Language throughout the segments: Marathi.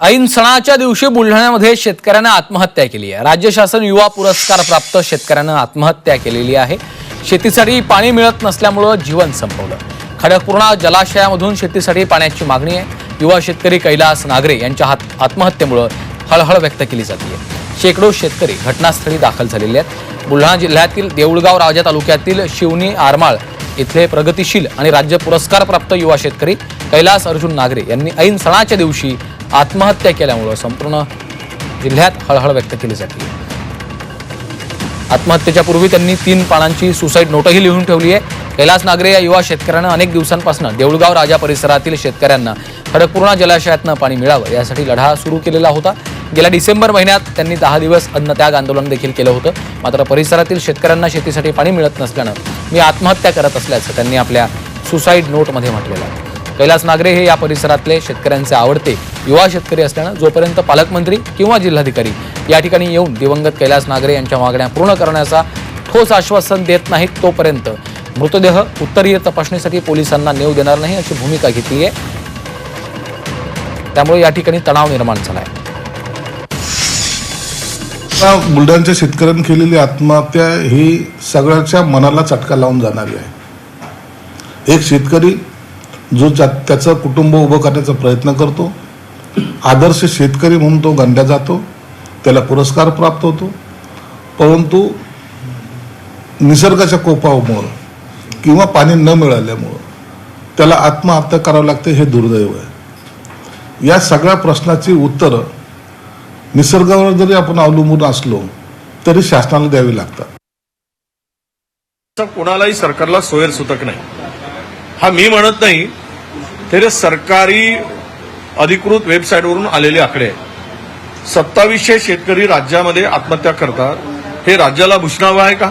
ऐन सणाच्या दिवशी बुलढाण्यामध्ये शेतकऱ्यानं आत्महत्या केली आहे. राज्य शासन युवा पुरस्कार प्राप्त शेतकऱ्यानं आत्महत्या केलेली आहे. शेतीसाठी पाणी मिळत नसल्यामुळं जीवन संपवलं. खडकपूर्णा जलाशयामधून शेतीसाठी पाण्याची मागणी आहे. युवा शेतकरी कैलास नागरे यांच्या हात आत्महत्येमुळं हळहळ व्यक्त केली जाते शेकडो शेतकरी घटनास्थळी दाखल झालेले आहेत. बुलढाणा जिल्ह्यातील देऊळगाव राजा तालुक्यातील शिवनी आरमाळ इथले प्रगतिशील आणि राज्य पुरस्कार प्राप्त युवा शेतकरी कैलास अर्जुन नागरे यांनी ऐन सणाच्या दिवशी आत्महत्या केल्यामुळं संपूर्ण जिल्ह्यात हळहळ व्यक्त केली जाते. आत्महत्येच्या पूर्वी त्यांनी तीन पानांची सुसाईड नोटही लिहून ठेवली आहे. कैलास नागरे या युवा शेतकऱ्यानं अनेक दिवसांपासून देऊळगाव राजा परिसरातील शेतकऱ्यांना खडकपूर्णा जलाशयातनं पाणी मिळावं यासाठी लढा सुरू केलेला होता. गेल्या डिसेंबर महिन्यात त्यांनी दहा दिवस अन्नत्याग आंदोलन देखील केलं होतं. मात्र परिसरातील शेतकऱ्यांना शेतीसाठी पाणी मिळत नसल्यानं मी आत्महत्या करत असल्याचं त्यांनी आपल्या सुसाईड नोटमध्ये म्हटलेलं आहे. कैलास नागरे हे या परिसरातले शेतकऱ्यांचे आवडते युवा शेतकरी असल्यानं जोपर्यंत पालकमंत्री किंवा जिल्हाधिकारी या ठिकाणी येऊन दिवंगत कैलास नागरे यांच्या मागण्या पूर्ण करण्याचा ठोस आश्वासन देत नाहीत तोपर्यंत मृतदेह उत्तरीय तपासणीसाठी पोलिसांना नेऊ देणार नाही अशी भूमिका घेतली आहे त्यामुळे या ठिकाणी तणाव निर्माण झाला आहे आता बुलढाण्याच्या शेतकऱ्यांनी केलेली आत्महत्या ही सगळ्याच्या मनाला चटका लावून जाणारी आहे. एक शेतकरी जो त्याचं कुटुंब उभं करण्याचा प्रयत्न करतो आदर्श शेतकरी म्हणून तो गणला जातो त्याला पुरस्कार प्राप्त होतो. परंतु निसर्गाच्या कोपामुळं किंवा पाणी न मिळाल्यामुळं त्याला आत्महत्या करावं लागते हे दुर्दैव आहे. या सगळ्या प्रश्नाची उत्तरं निसर्गावर जरी आपण अवलंबून असलो तरी शासनाला द्यावी लागतात. कोणालाही सरकारला सोयर सुतक नाही. हा मी म्हणत नाही तरी सरकारी अधिकृत वेबसाईटवरून आलेले आकडे. आहेत सत्तावीसशे शेतकरी राज्यामध्ये आत्महत्या करतात. हे राज्याला भूषणावं आहे का?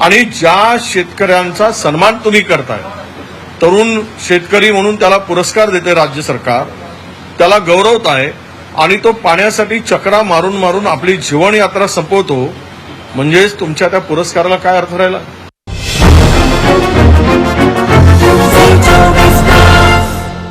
आणि ज्या शेतकऱ्यांचा सन्मान तुम्ही करताय तरुण शेतकरी म्हणून त्याला पुरस्कार देते राज्य सरकार त्याला गौरवत आहे आणि तो पाण्यासाठी चक्रा मारून मारून आपली जीवनयात्रा संपवतो म्हणजेच तुमच्या त्या पुरस्काराला काय अर्थ राहिला?